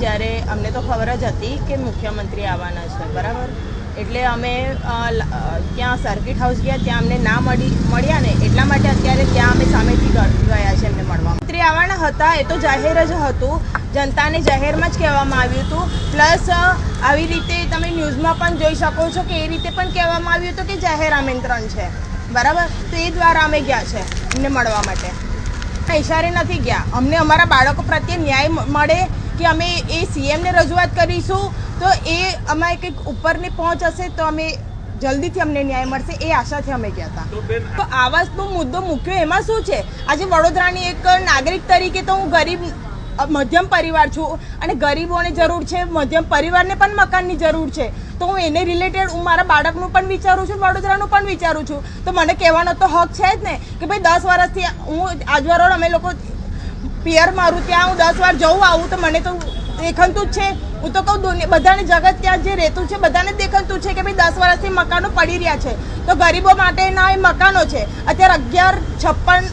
જ્યારે અમને તો ખબર જ હતી કે મુખ્યમંત્રી આવવાના છે, બરાબર? એટલે અમે ત્યાં સર્કિટ હાઉસ ગયા, ત્યાં અમને ના મળી, મળ્યા ને, એટલા માટે અત્યારે ત્યાં અમે સામેથી ગયા છે એમને મળવા. મંત્રી આવવાના હતા, એ તો જાહેર જ હતું, જનતાને જાહેરમાં જ કહેવામાં આવ્યું હતું. પ્લસ આવી રીતે તમે ન્યૂઝમાં પણ જોઈ શકો છો કે એ રીતે પણ કહેવામાં આવ્યું હતું કે જાહેર આમંત્રણ છે, બરાબર? તો એ દ્વારા અમે ગયા છે એમને મળવા માટે. ઇશારે નથી ગયા. અમને અમારા બાળકો પ્રત્યે ન્યાય મળે કે અમે એ સીએમને રજૂઆત કરીશું તો એ અમારે કંઈક ઉપરની પહોંચ હશે તો અમે જલ્દીથી અમને ન્યાય મળશે એ આશાથી અમે ગયા હતા. તો આવાસનો મુદ્દો મૂક્યો એમાં શું છે? આજે વડોદરાની એક નાગરિક તરીકે તો હું ગરીબ મધ્યમ પરિવાર છું અને ગરીબોને જરૂર છે મધ્યમ પરિવારને પણ મકાનની જરૂર છે. તો હું એને રિલેટેડ હું મારા બાળકનું પણ વિચારું છું, વડોદરાનું પણ વિચારું છું. તો મને કહેવાનો તો હક છે જ ને કે ભાઈ દસ વર્ષથી હું આજવારોડ અમે લોકો પિયર મારું, ત્યાં હું દસ વાર જવું આવું તો મને તો દેખંતું જ છે. હું તો કહું બધાને જગત ત્યાં જે રહેતું છે, બધાને દેખતું છે કે ભાઈ દસ વર્ષથી મકાનો પડી રહ્યા છે. તો ગરીબો માટેના એ મકાનો છે. અત્યારે અગિયાર, છપ્પન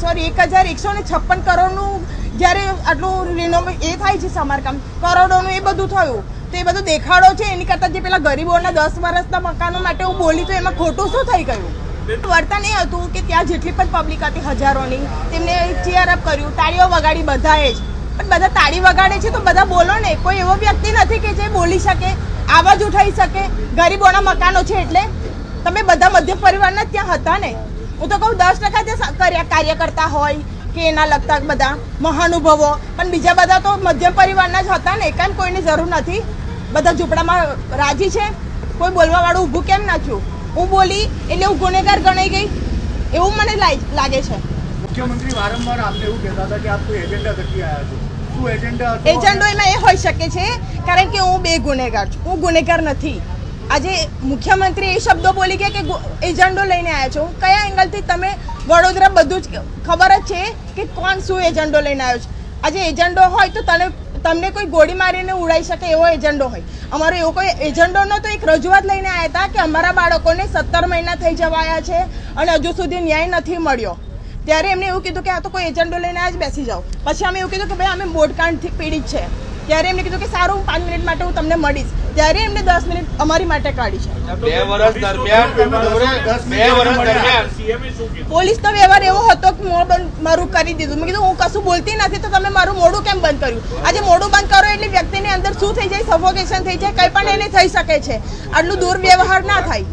સોરી એક હજાર એકસો ને છપ્પન કરોડનું જ્યારે આટલું રિનોવે એ થાય છે સમારકામ, કરોડોનું એ બધું થયું. તો એ બધું દેખાડો છે એની કરતાં જે પેલા ગરીબોના દસ વર્ષના મકાનો માટે હું બોલી તો એમાં ખોટું શું થઈ ગયું? વર્તન એ હતું કે ત્યાં જેટલી પણ પબ્લિક હતી હજારોની તેમને ચેર અપ કર્યું તાળીઓ વગાડી બધાએ જ. પણ બધા તાળી વગાડે છે તો બધા બોલો ને કોઈ એવો વ્યક્તિ નથી કે જે બોલી શકે આવાજ ઉઠાઈ શકે ગરીબોના મકાનો છે એટલે. તમે બધા મધ્યમ પરિવારના જ ત્યાં હતા ને? હું તો કહું દસ ટકા જે કર્યા કાર્યકર્તા હોય કે એના લગતા બધા મહાનુભવો. પણ બીજા બધા તો મધ્યમ પરિવારના જ હતા ને કેમ કોઈની જરૂર નથી. બધા ઝૂંપડામાં રાજી છે? કોઈ બોલવાવાળું ઊભું કેમ ના થયું? હું બોલી એટલે હું ગુનેગાર ગણાઈ ગઈ? એવું મને લાગ- છે. મુખ્યમંત્રી વારંવાર આપને એવું કહેતા હતા કે આપ કોઈ એજન્ડા થકી આવ્યા છો. એજન્ડા એમાં એ હોઈ શકે છે કારણ કે હું બે ગુનેગાર છું. હું ગુનેગાર નથી. આજે મુખ્યમંત્રી એ શબ્દો બોલી ગયા કે એજન્ડો લઈને આવ્યા છો. કયા એંગલથી તમે વડોદરા બધું જ ખબર જ છે કે કોણ શું એજન્ડો લઈને આવ્યો છે. આજે એજન્ડો હોય તો તને તમને કોઈ ગોળી મારીને ઉડાઈ શકે એવો એજન્ડો હોય. અમારો એવો કોઈ એજન્ડો નહોતો એક રજૂઆત લઈને આવ્યા હતા કે અમારા બાળકોને સત્તર મહિના થઈ જવાયા છે અને હજુ સુધી ન્યાય નથી મળ્યો. ત્યારે એમને એવું કીધું કે આ તો કોઈ એજન્ડો લઈને આ જ બેસી જાઓ. પછી અમે એવું કીધું કે ભાઈ, અમે બોટકાંડથી પીડિત છે. ત્યારે એમને કીધું કે સારું હું પાંચ મિનિટ માટે હું તમને મળીશ. ત્યારે એમને દસ મિનિટ અમારી માટે કાઢી છે. બે વર્ષ દરમિયાન બે વર્ષ દરમિયાન. સીએમએ શું કીધું? પોલીસનો વ્યવહાર એવો હતો કે મોં બંધ મારું કરી દીધું. મેં કીધું હું કશું બોલતી નથી તો તમે મારું મોડું કેમ બંધ કર્યું? આજે મોડું બંધ કરો એટલે વ્યક્તિની અંદર શું થઈ જાય? સફોકેશન થઈ જાય કંઈ પણ એને થઈ શકે છે. આટલું દુર્વ્યવહાર ના થાય.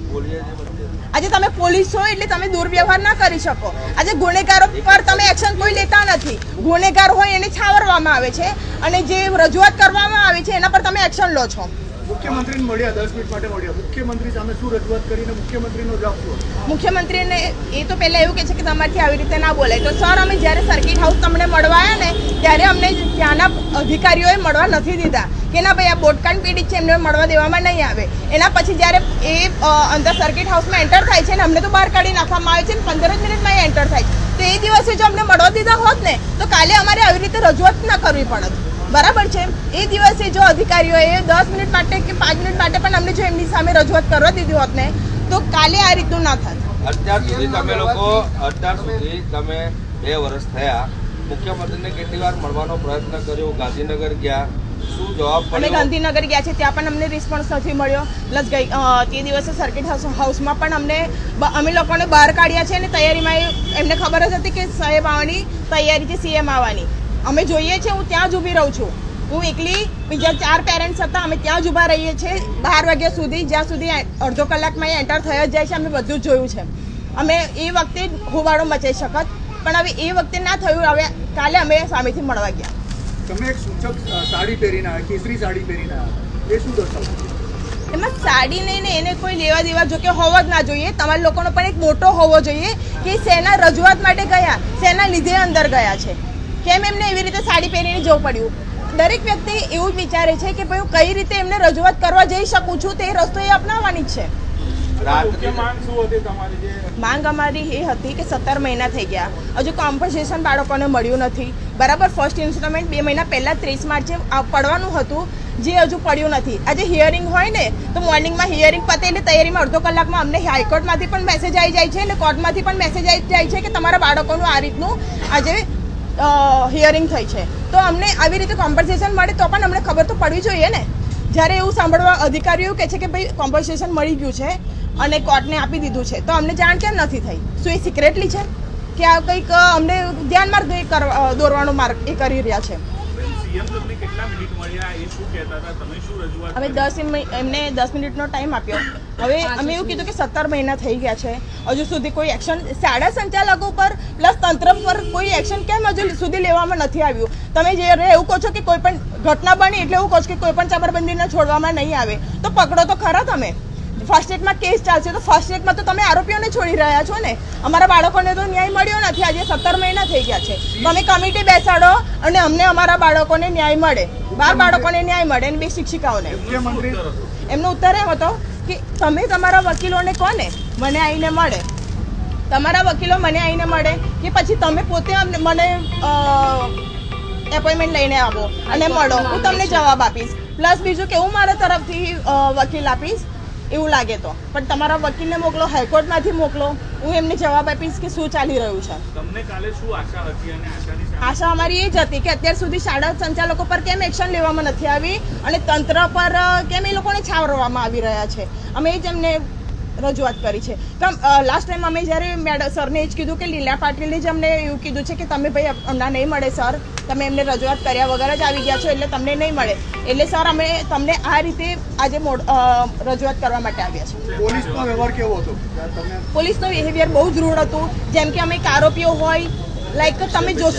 આજે તમે પોલીસ છો એટલે તમે દુર્વ્યવહાર ના કરી શકો. આજે ગુનેગારો પર તમે એક્શન કોઈ લેતા નથી. ગુનેગાર હોય એને છાવરવામાં આવે છે અને જે રજૂઆત કરવામાં આવે છે એના પર તમે એક્શન લો છો. મુખ્યમંત્રીને મળ્યા, દસ મિનિટ માટે મળ્યા. મુખ્યમંત્રી સામે શું રજૂઆત કરીને મુખ્યમંત્રીનો જવાબ શું મુખ્યમંત્રીને એ તો પહેલા એવું કહે છે કે તમારથી આવી રીતે ના બોલાય. તો સર, અમે જ્યારે સર્કિટ હાઉસ તમને મળવાયા ને, ત્યારે અમને ત્યાંના અધિકારીઓએ મળવા નથી દીધા. કે ના ભાઈ, આ બોટકાંડ પીડિત છે, એમને મળવા દેવામાં નહીં આવે. એના પછી જ્યારે એ અંદર સર્કિટ હાઉસમાં એન્ટર થાય છે ને, અમને તો બહાર કાઢી નાખવામાં આવે છે ને, પંદર જ મિનિટમાં એ એન્ટર થાય છે. તો એ દિવસે જો અમને મળવા દીધા હોત ને, તો કાલે અમારે આવી રીતે રજૂઆત ના કરવી પડત. બરાબર છે. એ દિવસે જો અધિકારીઓએ દસ મિનિટ માટે કે પાંચ મિનિટ માટે પણ અમને જો એમની સામે રજૂઆત કરવા દીધી હોત ને તો કાલે આ રીતનું ના થાત. અત્યાર સુધી તમે લોકો અત્યાર સુધી તમે બે વર્ષ થયા મુખ્યમંત્રીને કેટલી વાર મળવાનો પ્રયત્ન કર્યો ગાંધીનગર ગયા અમે ગાંધીનગર ગયા છે ત્યાં પણ અમને રિસ્પોન્સ નથી મળ્યો. પ્લસ ગઈ તે દિવસે સર્કિટ હાઉસ હાઉસમાં પણ અમને અમે લોકોને બહાર કાઢ્યા છે અને તૈયારીમાં એમને ખબર જ હતી કે સાહેબ આવવાની તૈયારી છે સીએમ આવવાની. અમે જોઈએ છીએ હું ત્યાં જ ઊભી રહું છું. હું એકલી બીજા ચાર પેરેન્ટ્સ હતા અમે ત્યાં જ ઊભા રહીએ છીએ. બાર વાગ્યા સુધી જ્યાં સુધી અડધો કલાકમાં એન્ટર થઈ જ જાય છે અમે બધું જ જોયું છે. અમે એ વખતે હોબાળો મચાઈ શકત પણ હવે એ વખતે ના થયું હવે કાલે અમે સામેથી મળવા ગયા. તમે એક સૂચક સાડી પહેરીને આવ્યા કેસરી સાડી પહેરીને આવ્યા. એ શું દર્શાવે એમાં સાડી નહીં ને એને કોઈ લેવા દેવા જો કે હોવો જ ના જોઈએ. તમારા લોકોનો પણ એક મોટો હોવો જોઈએ કે શેના રજૂઆત માટે ગયા શેના લીધે અંદર ગયા છે. કેમ એમને એવી રીતે સાડી પહેરીને જવું પડ્યું? દરેક વ્યક્તિ એવું જ વિચારે છે કે ભાઈ હું કઈ રીતે એમને રજૂઆત કરવા જઈ શકું છું તે રસ્તો એ અપનાવવાની જ છે. માંગ શું હતી તમારી જે માંગ અમારી એ હતી કે સત્તર મહિના થઈ ગયા. હજુ કોમ્પન્સેશન બાળકોને મળ્યું નથી. બરાબર ફર્સ્ટ ઇન્સ્ટોલમેન્ટ બે મહિના પહેલાં ત્રીસ માર્ચે પડવાનું હતું જે હજુ પડ્યું નથી. આજે હિયરિંગ હોય ને તો મોર્નિંગમાં હિયરિંગ પતે એટલે તૈયારીમાં અડધો કલાકમાં અમને હાઈકોર્ટમાંથી પણ મેસેજ આવી જાય છે અને કોર્ટમાંથી પણ મેસેજ આવી જાય છે કે તમારા બાળકોનું આ રીતનું આજે હિયરિંગ થઈ છે. તો અમને આવી રીતે કોમ્પન્સેશન મળે તો પણ અમને ખબર તો પડવી જોઈએ ને. જ્યારે એવું સાંભળવા અધિકારીઓ કહે છે કે ભાઈ કોમ્પન્સેશન મળી ગયું છે અને કોર્ટને આપી દીધું છે, તો અમને જાણ કેમ નથી થઈ? શું એ સિક્રેટલી છે? કે આ કંઈક અમને ધ્યાનમાં દોરવાનો માર્ગ એ કરી રહ્યા છે? હવે દસ એમને દસ મિનિટનો ટાઈમ આપ્યો. હવે અમે એવું કીધું કે સત્તર મહિના થઈ ગયા છે. હજુ સુધી કોઈ એક્શન શાળા સંચાલકો પર પ્લસ તંત્ર પર કોઈ એક્શન કેમ હજુ સુધી લેવામાં નથી આવ્યું? તમે જ્યારે એવું કહો છો કે કોઈ પણ ઘટના બની એટલે એવું કહો છો કે કોઈ પણ ચબરબંધીને છોડવામાં નહીં આવે. તો પકડો તો ખરા તમે. ફર્સ્ટ એડમાં કેસ ચાલશે. તો ફર્સ્ટ એડમાં તો તમે આરોપીઓને છોડી રહ્યા છો ને? અમારા બાળકોને તો ન્યાય મળ્યો નથી. આજે સત્તર મહિના થઈ ગયા છે. તમે કમિટી બેસાડો અને અમને અમારા બાળકોને ન્યાય મળે. બાર બાળકોને ન્યાય મળે અને બે શિક્ષિકાઓને. એમનો ઉત્તર એમ હતો કે તમે તમારા વકીલોને કોને? મને આવીને મળે. તમારા વકીલો મને આવીને મળે કે પછી તમે પોતે અમને મને એપોઇન્ટમેન્ટ લઈને આવો અને મળો. હું તમને જવાબ આપીશ. પ્લસ બીજું કે હું મારા તરફથી વકીલ આપીશ. એવું લાગે તો. પણ તમારા વકીલને મોકલો હાઈકોર્ટમાંથી મોકલો. હું એમને જવાબ આપીશ કે શું ચાલી રહ્યું છે. તમને કાલે શું આશા હતી અને આશાની આશા અમારી એ જ હતી કે અત્યાર સુધી શાળા સંચાલકો પર કેમ એક્શન લેવામાં નથી આવી અને તંત્ર પર કેમ એ લોકોને છાવરવામાં આવી રહ્યા છે. અમે એ જ એમને રજૂઆત કરી છે. લાસ્ટ ટાઈમ અમે જ્યારે મેડમ સરને એ જ કીધું કે લીલા પાટીલે જ અમને એવું કીધું છે કે તમે ભાઈ હમણાં નહીં મળે સર. તમે એમને રજૂઆત કર્યા વગર જ આવી ગયા છો એટલે તમને નહીં મળે. એટલે સર અમે તમને આ રીતે આજે રજૂઆત કરવા માટે આવ્યા છે પોલીસનો વ્યવહાર કેવો હતો? પોલીસનો બિહેવિયર બહુ જ રૂડ હતું. જેમ કે અમે એક આરોપીઓ હોય લાઈક તમે જોશો